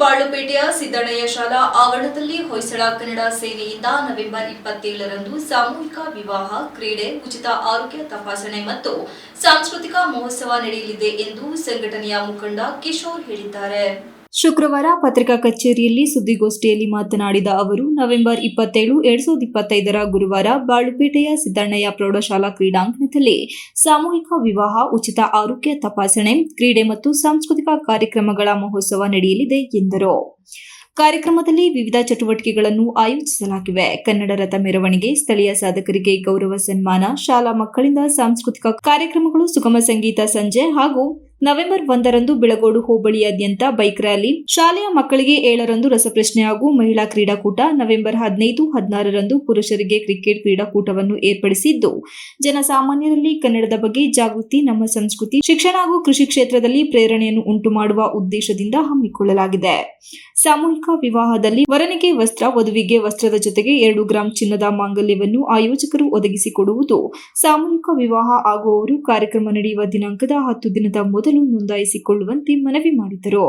ಬಾಳುಪೇಟೆಯ ಸಿದ್ದಣ್ಣಯ್ಯ ಶಾಲಾ ಆವರಣದಲ್ಲಿ ಹೊಯ್ಸಳ ಕನ್ನಡ ಸೇನೆಯಿಂದ ನವೆಂಬರ್ ಇಪ್ಪತ್ತೇಳರಂದು ಸಾಮೂಹಿಕ ವಿವಾಹ, ಕ್ರೀಡೆ, ಉಚಿತ ಆರೋಗ್ಯ ತಪಾಸಣೆ ಮತ್ತು ಸಾಂಸ್ಕೃತಿಕ ಮಹೋತ್ಸವ ನಡೆಯಲಿದೆ ಎಂದು ಸಂಘಟನೆಯ ಮುಖಂಡ ಕಿಶೋರ್ ಹೇಳಿದ್ದಾರೆ. ಶುಕ್ರವಾರ ಪತ್ರಿಕಾ ಕಚೇರಿಯಲ್ಲಿ ಸುದ್ದಿಗೋಷ್ಠಿಯಲ್ಲಿ ಮಾತನಾಡಿದ ಅವರು, ನವೆಂಬರ್ ಇಪ್ಪತ್ತೇಳು, ಎರಡ್ ಸಾವಿರದ ಇಪ್ಪತ್ತೈದರ ಗುರುವಾರ ಬಾಳುಪೇಟೆಯ ಸಿದ್ದಣ್ಣಯ್ಯ ಪ್ರೌಢಶಾಲಾ ಕ್ರೀಡಾಂಗಣದಲ್ಲಿ ಸಾಮೂಹಿಕ ವಿವಾಹ, ಉಚಿತ ಆರೋಗ್ಯ ತಪಾಸಣೆ, ಕ್ರೀಡೆ ಮತ್ತು ಸಾಂಸ್ಕೃತಿಕ ಕಾರ್ಯಕ್ರಮಗಳ ಮಹೋತ್ಸವ ನಡೆಯಲಿದೆ ಎಂದರು. ಕಾರ್ಯಕ್ರಮದಲ್ಲಿ ವಿವಿಧ ಚಟುವಟಿಕೆಗಳನ್ನು ಆಯೋಜಿಸಲಾಗಿವೆ. ಕನ್ನಡ ರಥ ಮೆರವಣಿಗೆ, ಸ್ಥಳೀಯ ಸಾಧಕರಿಗೆ ಗೌರವ ಸನ್ಮಾನ, ಶಾಲಾ ಮಕ್ಕಳಿಂದ ಸಾಂಸ್ಕೃತಿಕ ಕಾರ್ಯಕ್ರಮಗಳು, ಸುಗಮ ಸಂಗೀತ ಸಂಜೆ ಹಾಗೂ ನವೆಂಬರ್ ಒಂದರಂದು ಬೆಳಗೋಡು ಹೋಬಳಿಯಾದ್ಯಂತ ಬೈಕ್ ರ್ಯಾಲಿ. ಶಾಲೆಯ ಮಕ್ಕಳಿಗೆ ಏಳರಂದು ರಸಪ್ರಶ್ನೆ ಹಾಗೂ ಮಹಿಳಾ ಕ್ರೀಡಾಕೂಟ. ನವೆಂಬರ್ ಹದಿನೈದು, ಹದಿನಾರರಂದು ಪುರುಷರಿಗೆ ಕ್ರಿಕೆಟ್ ಕ್ರೀಡಾಕೂಟವನ್ನು ಏರ್ಪಡಿಸಿದ್ದು. ಜನಸಾಮಾನ್ಯರಲ್ಲಿ ಕನ್ನಡದ ಬಗ್ಗೆ ಜಾಗೃತಿ, ನಮ್ಮ ಸಂಸ್ಕೃತಿ, ಶಿಕ್ಷಣ ಹಾಗೂ ಕೃಷಿ ಕ್ಷೇತ್ರದಲ್ಲಿ ಪ್ರೇರಣೆಯನ್ನು ಉಂಟು ಮಾಡುವ ಉದ್ದೇಶದಿಂದ ಹಮ್ಮಿಕೊಳ್ಳಲಾಗಿದೆ. ಸಾಮೂಹಿಕ ವಿವಾಹದಲ್ಲಿ ವರನಿಗೆ ವಸ್ತ್ರ, ವಧುವಿಗೆ ವಸ್ತ್ರದ ಜೊತೆಗೆ ಎರಡು ಗ್ರಾಂ ಚಿನ್ನದ ಮಾಂಗಲ್ಯವನ್ನು ಆಯೋಜಕರು ಒದಗಿಸಿಕೊಡುವುದು. ಸಾಮೂಹಿಕ ವಿವಾಹ ಆಗುವವರು ಕಾರ್ಯಕ್ರಮ ನಡೆಯುವ ದಿನಾಂಕದ ಹತ್ತು ದಿನದ ಮೊದಲು ನೋಂದಾಯಿಸಿಕೊಳ್ಳುವಂತೆ ಮನವಿ ಮಾಡಿದರು.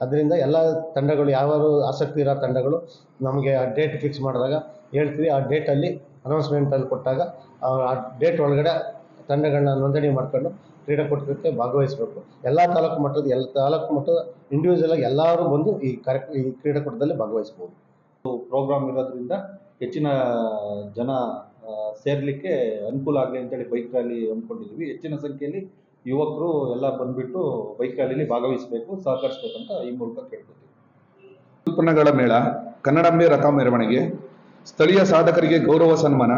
ಅದರಿಂದ ಎಲ್ಲ ತಂಡಗಳು ಯಾವ್ಯಾವ ಆಸಕ್ತಿ ಇರೋ ತಂಡಗಳು ನಮಗೆ ಆ ಡೇಟ್ ಫಿಕ್ಸ್ ಮಾಡಿದಾಗ ಹೇಳ್ತೀವಿ. ಆ ಡೇಟಲ್ಲಿ ಅನೌನ್ಸ್ಮೆಂಟಲ್ಲಿ ಕೊಟ್ಟಾಗ ಆ ಡೇಟ್ ಒಳಗಡೆ ತಂಡಗಳನ್ನ ನೋಂದಣಿ ಮಾಡ್ಕೊಂಡು ಕ್ರೀಡಾಕೂಟಕ್ಕೆ ಭಾಗವಹಿಸಬೇಕು. ಎಲ್ಲ ತಾಲೂಕು ಮಟ್ಟದ ಎಲ್ಲ ತಾಲೂಕು ಮಟ್ಟದ ಇಂಡಿವಿಜುವಲ್ ಆಗಿ ಎಲ್ಲರೂ ಬಂದು ಈ ಕಾರ್ಯಕ್ರಮ ಈ ಕ್ರೀಡಾಕೂಟದಲ್ಲಿ ಭಾಗವಹಿಸ್ಬೋದು. ಪ್ರೋಗ್ರಾಮ್ ಇರೋದ್ರಿಂದ ಹೆಚ್ಚಿನ ಜನ ಸೇರಲಿಕ್ಕೆ ಅನುಕೂಲ ಆಗಲಿ ಅಂತೇಳಿ ಬೈಕ್ ರ್ಯಾಲಿ ಹಮ್ಮಿಕೊಂಡಿದ್ವಿ ಹೆಚ್ಚಿನ ಸಂಖ್ಯೆಯಲ್ಲಿ ಯುವಕರು ಎಲ್ಲ ಬಂದುಬಿಟ್ಟು ಬೈಕ್ ರ್ಯಾಲಿಲಿ ಭಾಗವಹಿಸಬೇಕು, ಸಹಕರಿಸಬೇಕಂತ ಈ ಮೂಲಕ ಕೇಳ್ಕೊತೀವಿ. ಉತ್ಪನ್ನಗಳ ಮೇಳ, ಕನ್ನಡಾಂಬೆ ರಥ ಮೆರವಣಿಗೆ, ಸ್ಥಳೀಯ ಸಾಧಕರಿಗೆ ಗೌರವ ಸನ್ಮಾನ,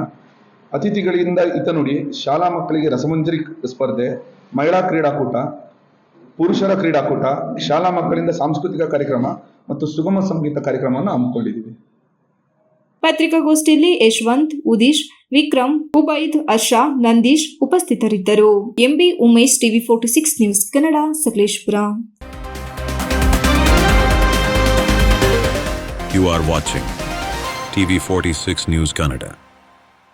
ಅತಿಥಿಗಳಿಂದ ಹಿತನುಡಿ ಶಾಲಾ ಮಕ್ಕಳಿಗೆ ರಸಮಂಜರಿ ಸ್ಪರ್ಧೆ, ಮಹಿಳಾ ಕ್ರೀಡಾಕೂಟ, ಪುರುಷರ ಕ್ರೀಡಾಕೂಟ, ಶಾಲಾ ಮಕ್ಕಳಿಂದ ಸಾಂಸ್ಕೃತಿಕ ಕಾರ್ಯಕ್ರಮ ಮತ್ತು ಸುಗಮ ಸಂಗೀತ ಕಾರ್ಯಕ್ರಮವನ್ನು ಹಮ್ಮಿಕೊಂಡಿದ್ದೀವಿ. ಪತ್ರಿಕಾಗೋಷ್ಠಿಯಲ್ಲಿ ಯಶವಂತ್, ಉದೀಶ್, ವಿಕ್ರಮ್, ಉಬೈದ್ ಅರ್ಷಾ ನಂದೀಶ್ ಉಪಸ್ಥಿತರಿದ್ದರು M B Umesh, TV forty six news Kannada, Sakleshpur You are watching TV 46 news Canada.